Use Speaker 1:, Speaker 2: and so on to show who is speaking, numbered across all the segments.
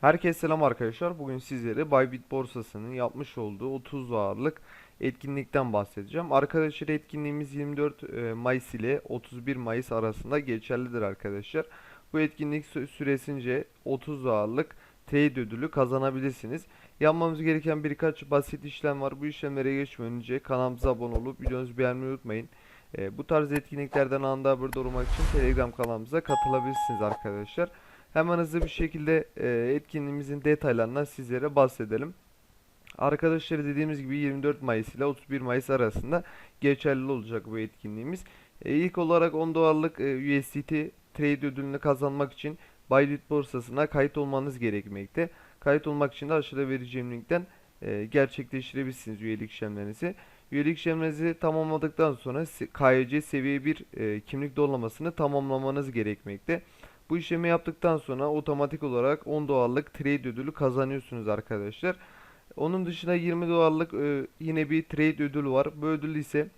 Speaker 1: Herkese selam arkadaşlar. Bugün sizlere Bybit borsasının yapmış olduğu 30 dolarlık etkinlikten bahsedeceğim. Arkadaşlar etkinliğimiz 24 e, Mayıs ile 31 Mayıs arasında geçerlidir arkadaşlar. Bu etkinlik sü- süresince 30 dolarlık trade ödülü kazanabilirsiniz. Yapmamız gereken birkaç basit işlem var. Bu işlemlere geçmeden önce kanalımıza abone olup videomuzu beğenmeyi unutmayın. E, bu tarz etkinliklerden anında haberdar olmak için Telegram kanalımıza katılabilirsiniz arkadaşlar. Hemen hızlı bir şekilde e, etkinliğimizin detaylarından sizlere bahsedelim. Arkadaşlar dediğimiz gibi 24 Mayıs ile 31 Mayıs arasında geçerli olacak bu etkinliğimiz. E, ilk olarak 10 dolarlık e, USDT trade ödülünü kazanmak için Bybit borsasına kayıt olmanız gerekmekte. Kayıt olmak için de aşağıda vereceğim linkten e, gerçekleştirebilirsiniz üyelik işlemlerinizi. Üyelik işlemlerinizi tamamladıktan sonra KYC seviye 1 e, kimlik doğrulamasını tamamlamanız gerekmekte. Bu işlemi yaptıktan sonra otomatik olarak 10 dolarlık trade ödülü kazanıyorsunuz arkadaşlar. Onun dışında 20 dolarlık e, yine bir trade ödülü var. Bu ödül ise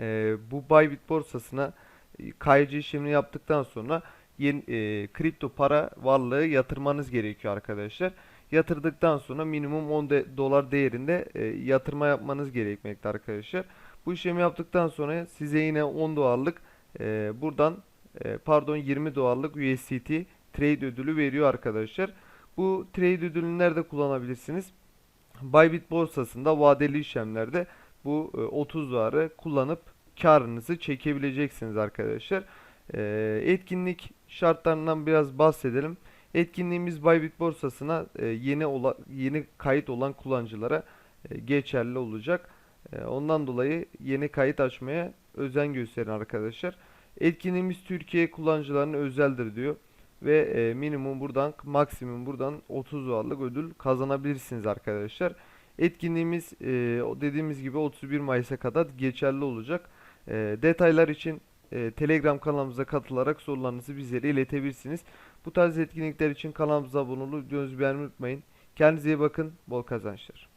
Speaker 1: e, bu Bybit borsasına e, KYC işlemini yaptıktan sonra yeni e, kripto para varlığı yatırmanız gerekiyor arkadaşlar. Yatırdıktan sonra minimum 10 de- dolar değerinde e, yatırma yapmanız gerekmekte arkadaşlar. Bu işlemi yaptıktan sonra size yine 10 dolarlık e, buradan e, pardon 20 dolarlık USDT trade ödülü veriyor arkadaşlar. Bu trade ödülünü nerede kullanabilirsiniz? Bybit borsasında vadeli işlemlerde bu e, 30 doları kullanıp karınızı çekebileceksiniz arkadaşlar. E, etkinlik şartlarından biraz bahsedelim. Etkinliğimiz Bybit borsasına e, yeni ola, yeni kayıt olan kullanıcılara e, geçerli olacak. E, ondan dolayı yeni kayıt açmaya özen gösterin arkadaşlar. Etkinliğimiz Türkiye kullanıcılarına özeldir diyor. Ve e, minimum buradan maksimum buradan 30 dolarlık ödül kazanabilirsiniz arkadaşlar. Etkinliğimiz e, dediğimiz gibi 31 Mayıs'a kadar geçerli olacak. E, detaylar için e, Telegram kanalımıza katılarak sorularınızı bizlere iletebilirsiniz. Bu tarz etkinlikler için kanalımıza abone olup videomuzu beğenmeyi unutmayın. Kendinize iyi bakın. Bol kazançlar.